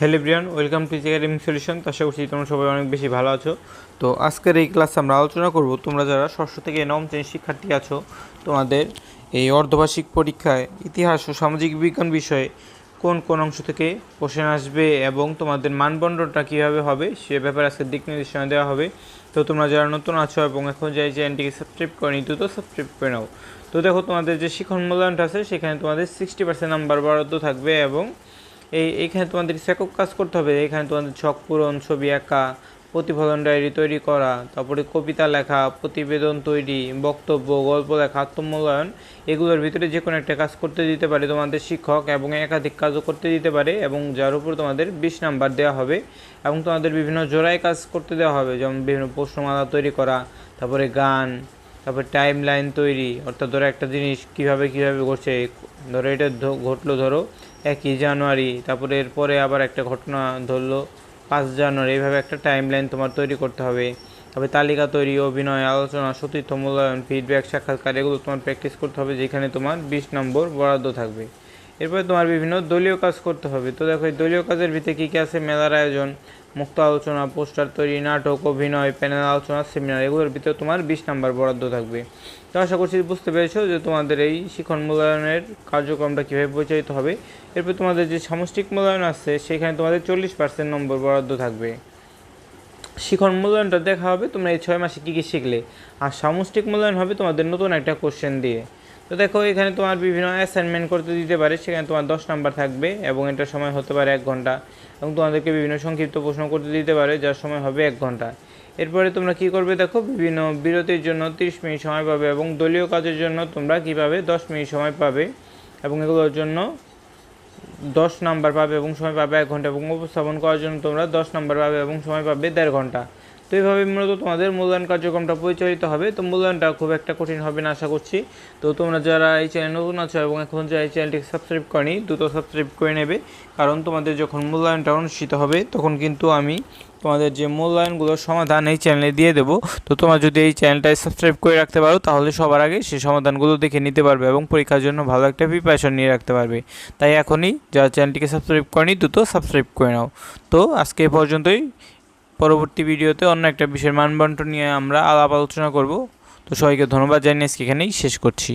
Hello Brian welcome to academic solution. আশা করছি তোমরা সবাই অনেক বেশি ভালো আছো। তো আজকের এই ক্লাসে আমরা আলোচনা করব, তোমরা যারা ষষ্ঠ থেকে নবম শ্রেণির শিক্ষার্থী আছো, তোমাদের এই অর্ধবার্ষিক পরীক্ষায় ইতিহাস ও সামাজিক বিজ্ঞান বিষয়ে কোন কোন অংশ থেকে কোশ্চেন আসবে এবং তোমাদের মানবন্ধনটা কীভাবে হবে, সে ব্যাপারে আজকে দিক নির্দেশনা দেওয়া হবে। তো তোমরা যারা নতুন আছো এবং এখন যে চ্যানেলটিকে সাবস্ক্রাইব করেনি, দ্রুত সাবস্ক্রাইব করে নাও। তো দেখো তোমাদের যে শিক্ষণ মূল্যায়নটা আছে, সেখানে তোমাদের সিক্সটি পার্সেন্ট নাম্বার বরাদ্দ থাকবে এবং এই, এইখানে তোমাদের একক কাজ করতে হবে। এখানে তোমাদের ছক পূরণ, ছবি আঁকা, প্রতিফলন ডায়েরি তৈরি করা, তারপরে কবিতা লেখা, প্রতিবেদন তৈরি, বক্তব্য, গল্প লেখা, আত্মমূল্যায়ন, এগুলোর ভিতরে যে কোনো একটা কাজ করতে দিতে পারে তোমাদের শিক্ষক এবং একাধিক কাজও করতে দিতে পারে এবং যার উপর তোমাদের বিশ নাম্বার দেওয়া হবে এবং তোমাদের বিভিন্ন জোড়ায় কাজ করতে দেওয়া হবে। যেমন বিভিন্ন প্রশ্নমালা তৈরি করা, তারপরে গান, তারপরে টাইম লাইন তৈরি, অর্থাৎ ধরো একটা জিনিস কীভাবে কীভাবে ঘটছে ধরো এটা ঘটলো ধরো একই জানুয়ারি, তারপরে এরপরে আবার একটা ঘটনা ধরলো। পাঁচ জানুয়ারি, এইভাবে একটা টাইম লাইন তোমার তৈরি করতে হবে। তবে তালিকা তৈরি, অভিনয়, আলোচনা, সতীর্থ, মূল্যায়ন ফিডব্যাক সাক্ষাৎকার, এগুলো তোমার প্র্যাকটিস করতে হবে, যেখানে তোমার বিশ নম্বর বরাদ্দ থাকবে। এরপরে তোমার বিভিন্ন দলীয় কাজ করতে হবে। তো দেখো, এই দলীয় কাজের ভিতরে কী কী আছে? মেলার আয়োজন, মুক্ত আলোচনা, পোস্টার তৈরি, নাটক, অভিনয়, প্যানেল আলোচনা, সেমিনার, এগুলোর ভিতরে তোমার বিশ নাম্বার বরাদ্দ থাকবে। তো আশা করছি বুঝতে পেরেছ যে তোমাদের এই শিক্ষণ মূল্যায়নের কার্যক্রমটা কীভাবে পরিচালিত হবে। এরপর তোমাদের যে সামষ্টিক মূল্যায়ন আছে, সেখানে তোমাদের চল্লিশ পার্সেন্ট নম্বর বরাদ্দ থাকবে। শিখন মূল্যায়নটা দেখা হবে, তোমরা এই ছয় মাসে কী কী শিখলে। আর সামষ্টিক মূল্যায়ন হবে তোমাদের নতুন একটা কোশ্চেন দিয়ে। তো দেখো, এখানে তোমার বিভিন্ন অ্যাসাইনমেন্ট করতে দিতে পারে, সেখানে তোমার দশ নাম্বার থাকবে এবং এটার সময় হতে পারে এক ঘণ্টা এবং তোমাদেরকে বিভিন্ন সংক্ষিপ্ত প্রশ্ন করতে দিতে পারে, যার সময় হবে এক ঘণ্টা। এরপরে তোমরা কি করবে দেখো, বিভিন্ন বিরতির জন্য তিরিশ মিনিট সময় পাবে এবং দলীয় কাজের জন্য তোমরা কী পাবে দশ মিনিট সময় পাবে এবং এগুলোর জন্য দশ নাম্বার পাবে এবং সময় পাবে এক ঘণ্টা এবং উপস্থাপন করার জন্য তোমরা দশ নাম্বার পাবে এবং সময় পাবে দেড় ঘণ্টা। তো এইভাবে মূলত তোমাদের মূল্যায়ন কার্যক্রমটা পরিচালিত হবে। তো মূল্যায়নটা খুব একটা কঠিন হবে না, আশা করছি। তো তোমরা যারা এই চ্যানেল নতুন আছো এবং এখন যারা এই চ্যানেলটিকে সাবস্ক্রাইব করনি, দ্রুত সাবস্ক্রাইব করে নেবে। কারণ তোমাদের যখন মূল্যায়নটা অনুষ্ঠিত হবে, তখন কিন্তু আমি তোমাদের যে মূল্যায়নগুলোর সমাধান এই চ্যানেলে দিয়ে দেবো। তো তোমরা যদি এই চ্যানেলটায় সাবস্ক্রাইব করে রাখতে পারো, তাহলে সবার আগে সেই সমাধানগুলো দেখে নিতে পারবে এবং পরীক্ষার জন্য ভালো একটা প্রিপারেশন নিয়ে রাখতে পারবে। তাই এখনই যারা চ্যানেলটিকে সাবস্ক্রাইব করেনি, দ্রুত সাবস্ক্রাইব করে নাও। তো আজকে পর্যন্তই। পরবর্তী ভিডিওতে অন্য একটা বিষয়ের মানবন্টন নিয়ে আমরা আলাপ আলোচনা করব। তো সবাইকে ধন্যবাদ, জানিয়ে আজকে এখানেই শেষ করছি।